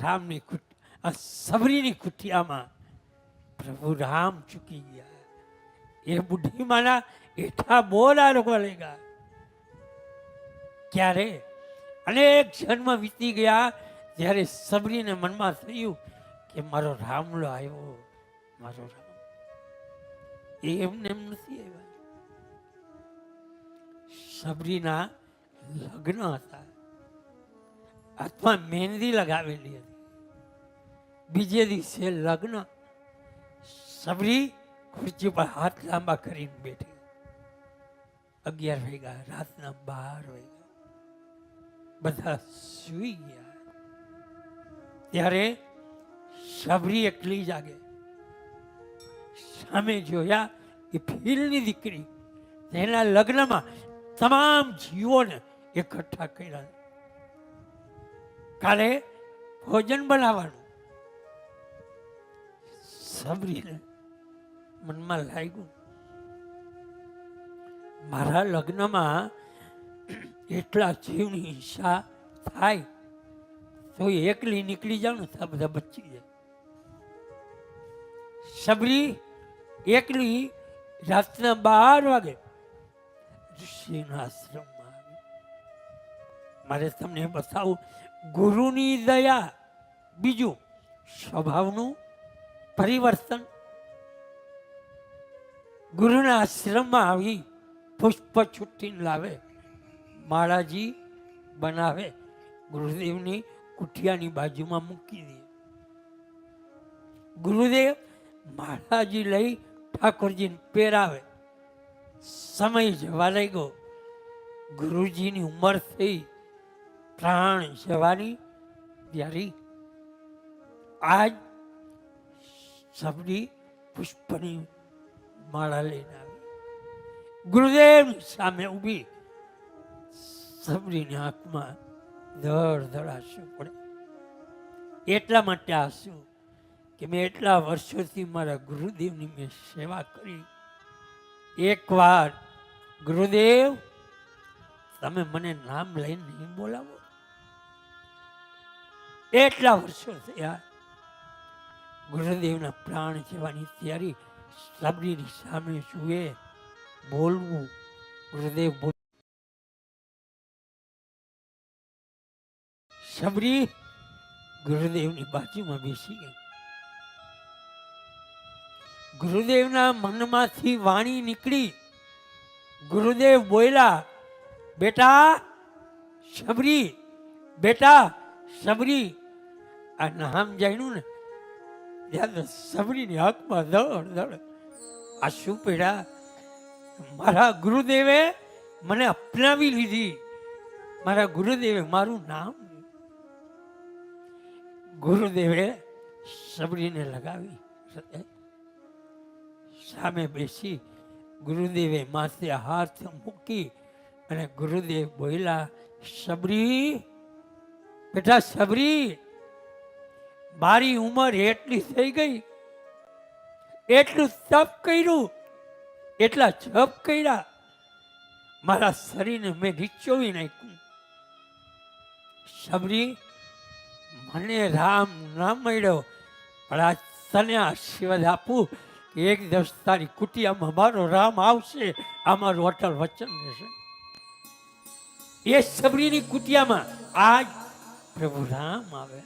રામની કુટ આ સબરીની કુટિયામાં પ્રભુ રામ ચૂકી ગયા એ બુઢી માના એઠા બોલા લોકો લેગા ક્યારે અનેક જન્મ વીતી ગયા જ્યારે સબરીને મનમાં થયું કે મારો રામલો આવ્યો મારો રામ એ એમને એમ નથી આવ્યા સબરીના લગ્ન હતા હાથમાં મહેંદી લગાવેલી હતી બીજે દિવસે લગ્ન સબરી ખુરશી પર હાથ લાંબા કરીને બેઠી અગિયાર વાગ્યા રાતના બાર વાગ્યા બધા સૂઈ ગયા ત્યારે સબરી એકલી જાગે સામે જોયા એ ફીલની દીકરી તેના લગ્નમાં તમામ જીવોને એકઠા કર્યા કાલે ભોજન બનાવવાનું સબરીને મનમાં લાગ્યું મારા લગ્નમાં એટલા જીવની હિંસા થાય તો એકલી નીકળી જાવ ને તો આ બધા બચી જાય સબરી એકલી રાતના બાર વાગે ઋષિના આશ્રમમાં આવી મારે તમને બતાવું ગુરુની દયા બીજું સ્વભાવનું પરિવર્તન ગુરુના આશ્રમમાં આવી પુષ્પ છૂટીને લાવે, માળાજી બનાવે, ગુરુદેવની કુઠિયાની બાજુમાં મૂકી દે. ગુરુદેવ માળાજી લઈ ઠાકોરજીને પહેરાવે. સમય જવા લાગ્યો. ગુરુજીની ઉંમર થઈ. પ્રાણ જવાની ત્યારે. આજ સબરી પુષ્પની માળા લઈને આવી. ગુરુદેવ સામે ઊભી સબરીની આંખમાં ધડ ધડ આંસુ પડે. એટલા માટે આંસુ કે મેં એટલા વર્ષોથી મારા ગુરુદેવની મેં સેવા કરી. એકવાર ગુરુદેવ, તમે મને નામ લઈને નહીં બોલાવો. એટલા વર્ષો થયા. ગુરુદેવના પ્રાણ સેવાની તૈયારી સાબરીની સામે જુએ, બોલવું, ગુરુદેવ બોલ. સબરી ગુરુદેવની બાજુમાં બેસી ગઈ. ગુરુદેવના મનમાંથી વાણી નીકળી. ગુરુદેવ બોલ્યા, બેટા સબરી બેટા સબરી આ નામ જાણ્યું ને ત્યારે સબરીની આંખમાં દળ દળ. આ શું પીડા? મારા ગુરુદેવે મને અપનાવી લીધી. મારા ગુરુદેવે મારું નામ ગુરુદેવે સબરીને લગાવી. સામે બેસી ગુરુદેવે માથે હાથ મૂકી અને ગુરુદેવ બોલ્યા, સબરી, બેટા સબરી. મારી ઉંમર એટલી થઈ ગઈ, એટલું તપ કર્યું, એટલા જપ કર્યા, મારા શરીરને મેં નીચોવી નાખ્યું. શબરી, મને રામ ના મળ્યો, પણ આ તને આશીર્વાદ આપું કે એક દિવસ તારી કુટિયામાં મારો રામ આવશે અમારું મારું અટલ વચન રહેશે. એ સબરીની કુટિયામાં આજ પ્રભુ રામ આવે.